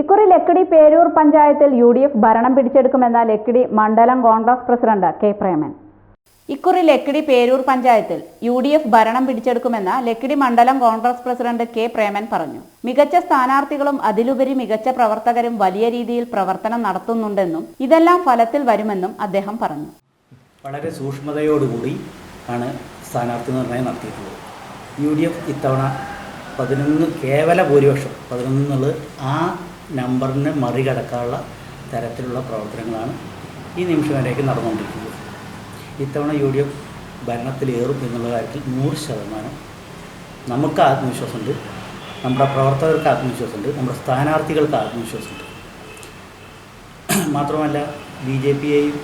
ഇക്കുറി ലക്കിടി പേരൂർ പഞ്ചായത്തിൽ U D F ഭരണം പിടിച്ചെടുക്കുമെന്ന ലക്കിടി മണ്ഡലം കോൺഗ്രസ് പ്രസിഡന്റ് കെ പ്രേമൻ. ഇക്കുറി ലക്കിടി പേരൂർ പഞ്ചായത്തിൽ യു ഡി എഫ് ഭരണം പിടിച്ചെടുക്കുമെന്ന ലക്കിടി മണ്ഡലം കോൺഗ്രസ് പ്രസിഡന്റ് കെ പ്രേമൻ പറഞ്ഞു. മികച്ച സ്ഥാനാർത്ഥികളും അതിലുപരി മികച്ച പ്രവർത്തകരും വലിയ രീതിയിൽ പ്രവർത്തനം നടത്തുന്നുണ്ടെന്നും ഇതെല്ലാം ഫലത്തിൽ വരുമെന്നും അദ്ദേഹം പറഞ്ഞു. വളരെ സൂക്ഷ്മതയോടുകൂടി ആണ് സ്ഥാനാർത്ഥി നിർണയം നടത്തിയിട്ടുള്ളത്. യു ഡി എഫ് ഇത്തവണ പതിനൊന്ന് കേവല ഭൂരിപക്ഷം. പതിനൊന്ന് എന്നുള്ളത് ആ നമ്പറിനെ മറികടക്കാനുള്ള തരത്തിലുള്ള പ്രവർത്തനങ്ങളാണ് ഈ നിമിഷം വരേക്ക് നടന്നുകൊണ്ടിരിക്കുന്നത്. ഇത്തവണ യു ഡി എഫ് ഭരണത്തിലേറും എന്നുള്ള കാര്യത്തിൽ നൂറ് ശതമാനം നമുക്ക് ആത്മവിശ്വാസമുണ്ട്. നമ്മുടെ പ്രവർത്തകർക്ക് ആത്മവിശ്വാസമുണ്ട്. നമ്മുടെ സ്ഥാനാർത്ഥികൾക്ക് ആത്മവിശ്വാസമുണ്ട്. മാത്രമല്ല ബി ജെ പിയെയും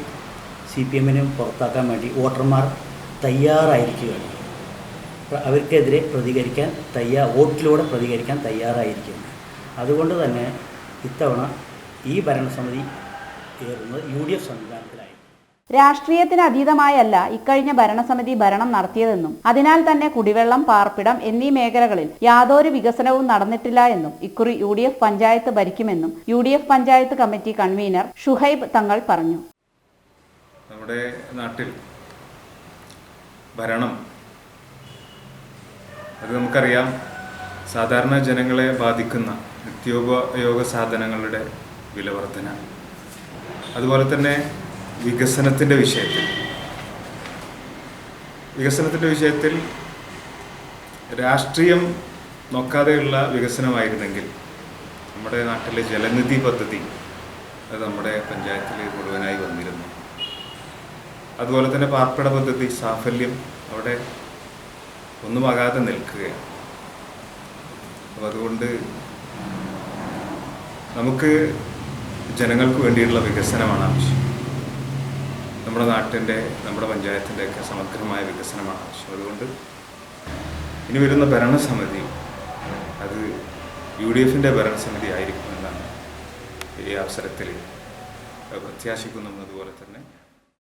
സി പി എമ്മിനെയും പുറത്താക്കാൻ വേണ്ടി വോട്ടർമാർ തയ്യാറായിരിക്കുകയാണ്. അവർക്കെതിരെ പ്രതികരിക്കാൻ തയ്യാ വോട്ടിലൂടെ പ്രതികരിക്കാൻ തയ്യാറായിരിക്കുന്നു അതുകൊണ്ട് തന്നെ ഇത്തവണ ഈ ഭരണസമിതി ഏറുന്നത് യു ഡി എഫ് സംവിധാനത്തിലായി. രാഷ്ട്രീയത്തിന് അതീതമായല്ല ഇക്കഴിഞ്ഞ ഭരണസമിതി ഭരണം നടത്തിയതെന്നും അതിനാൽ തന്നെ കുടിവെള്ളം പാർപ്പിടം എന്നീ മേഖലകളിൽ യാതൊരു വികസനവും നടന്നിട്ടില്ല എന്നും ഇക്കുറി U D F panchayat ഭരിക്കുമെന്നും U D F panchayat committee convener Shuhaib Thangal പറഞ്ഞു. നമ്മുടെ നാട്ടിൽ ഭരണം അത് നമുക്കറിയാം. സാധാരണ ജനങ്ങളെ ബാധിക്കുന്ന നിത്യോപയോഗ സാധനങ്ങളുടെ വിലവർധന അതുപോലെ തന്നെ വികസനത്തിന്റെ വിഷയത്തിൽ. വികസനത്തിന്റെ വിഷയത്തിൽ രാഷ്ട്രീയം നോക്കാതെയുള്ള വികസനമായിരുന്നെങ്കിൽ നമ്മുടെ നാട്ടിലെ ജലനിധി പദ്ധതി അത് നമ്മുടെ പഞ്ചായത്തിൽ മുഴുവനായി വന്നിരുന്നു. അതുപോലെ തന്നെ പാർപ്പിട പദ്ധതി സാഫല്യം അവിടെ ഒന്നുമാകാതെ നിൽക്കുകയാണ്. അപ്പം അതുകൊണ്ട് നമുക്ക് ജനങ്ങൾക്ക് വേണ്ടിയിട്ടുള്ള വികസനമാണ് ആവശ്യം. നമ്മുടെ നാട്ടിന്റെ നമ്മുടെ പഞ്ചായത്തിന്റെയൊക്കെ സമഗ്രമായ വികസനമാണ് ആവശ്യം. അതുകൊണ്ട് ഇനി വരുന്ന ഭരണസമിതി അത് യു ഡി എഫിന്റെ ഭരണസമിതി ആയിരിക്കുമെന്നാണ് ഈ അവസരത്തിൽ പ്രത്യാശിക്കുന്നതുപോലെ തന്നെ